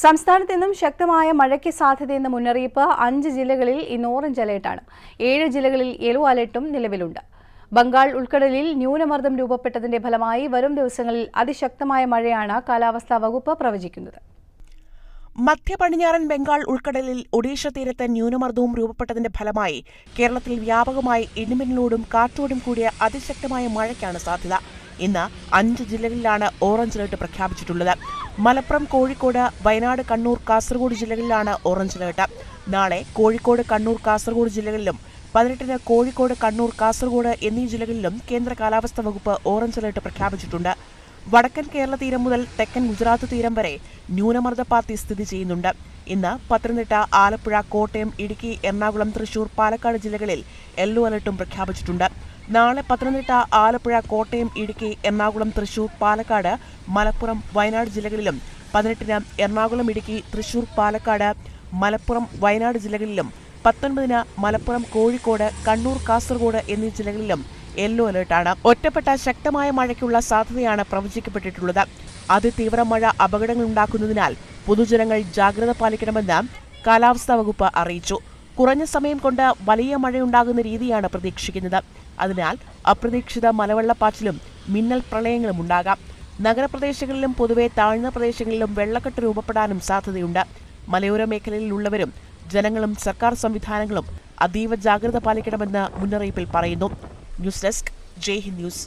സംസ്ഥാനത്ത് ഇന്നും ശക്തമായ മഴയ്ക്ക് സാധ്യതയെന്ന മുന്നറിയിപ്പ് അഞ്ച് ജില്ലകളിൽ ഇന്ന് ഓറഞ്ച് അലേർട്ടാണ്. ഏഴ് ജില്ലകളിൽ യെല്ലോ അലേർട്ടും നിലവിലുണ്ട്. ബംഗാൾ ഉൾക്കടലിൽ ന്യൂനമർദ്ദം രൂപപ്പെട്ടതിന്റെ ഫലമായി വരും ദിവസങ്ങളിൽ അതിശക്തമായ മഴയാണ് കാലാവസ്ഥാ വകുപ്പ് പ്രവചിക്കുന്നത്. മധ്യ പടിഞ്ഞാറൻ ബംഗാൾ ഉൾക്കടലിൽ ഒഡീഷ തീരത്തെ ന്യൂനമർദ്ദവും രൂപപ്പെട്ടതിന്റെ ഫലമായി കേരളത്തിൽ വ്യാപകമായി ഇടിമിന്നലോടും കാറ്റോടും കൂടിയ അതിശക്തമായ മഴയ്ക്കാണ് സാധ്യത. ഇന്ന് അഞ്ച് ജില്ലകളിലാണ് ഓറഞ്ച് അലർട്ട് പ്രഖ്യാപിച്ചിട്ടുള്ളത്. മലപ്പുറം കോഴിക്കോട് വയനാട് കണ്ണൂർ കാസർഗോഡ് ജില്ലകളിലാണ് ഓറഞ്ച് അലർട്ട്. നാളെ കോഴിക്കോട് കണ്ണൂർ കാസർഗോഡ് ജില്ലകളിലും പതിനെട്ടിന് കോഴിക്കോട് കണ്ണൂർ കാസർഗോഡ് എന്നീ ജില്ലകളിലും കേന്ദ്ര കാലാവസ്ഥാ വകുപ്പ് ഓറഞ്ച് അലർട്ട് പ്രഖ്യാപിച്ചിട്ടുണ്ട്. വടക്കൻ കേരള തീരം മുതൽ തെക്കൻ ഗുജറാത്ത് തീരം വരെ ന്യൂനമർദ്ദപാത്തി സ്ഥിതി ചെയ്യുന്നുണ്ട്. ഇന്ന് പത്തനംതിട്ട ആലപ്പുഴ കോട്ടയം ഇടുക്കി എറണാകുളം തൃശൂർ പാലക്കാട് ജില്ലകളിൽ യെല്ലോ അലർട്ടും പ്രഖ്യാപിച്ചിട്ടുണ്ട്. നാളെ പത്തനംതിട്ട ആലപ്പുഴ കോട്ടയം ഇടുക്കി എറണാകുളം തൃശൂർ പാലക്കാട് മലപ്പുറം വയനാട് ജില്ലകളിലും പതിനെട്ടിന് എറണാകുളം ഇടുക്കി തൃശൂർ പാലക്കാട് മലപ്പുറം വയനാട് ജില്ലകളിലും പത്തൊൻപതിന് മലപ്പുറം കോഴിക്കോട് കണ്ണൂർ കാസർഗോഡ് എന്നീ ജില്ലകളിലും യെല്ലോ അലേർട്ടാണ്. ഒറ്റപ്പെട്ട ശക്തമായ മഴയ്ക്കുള്ള സാധ്യതയാണ് പ്രവചിക്കപ്പെട്ടിട്ടുള്ളത്. അതിതീവ്ര മഴ അപകടങ്ങൾ ഉണ്ടാക്കുന്നതിനാൽ പൊതുജനങ്ങൾ ജാഗ്രത പാലിക്കണമെന്ന് കാലാവസ്ഥാ വകുപ്പ് അറിയിച്ചു. കുറഞ്ഞ സമയം കൊണ്ട് വലിയ മഴയുണ്ടാകുന്ന രീതിയാണ് പ്രതീക്ഷിക്കുന്നത്. അതിനാൽ അപ്രതീക്ഷിത മലവെള്ളപ്പാച്ചിലും മിന്നൽ പ്രളയങ്ങളും ഉണ്ടാകാം. നഗരപ്രദേശങ്ങളിലും പൊതുവെ താഴ്ന്ന പ്രദേശങ്ങളിലും വെള്ളക്കെട്ട് രൂപപ്പെടാനും സാധ്യതയുണ്ട്. മലയോര മേഖലയിലുള്ളവരും ജനങ്ങളും സർക്കാർ സംവിധാനങ്ങളും അതീവ ജാഗ്രത പാലിക്കണമെന്ന് മുന്നറിയിപ്പിൽ പറയുന്നു. News desk Jai Hind news.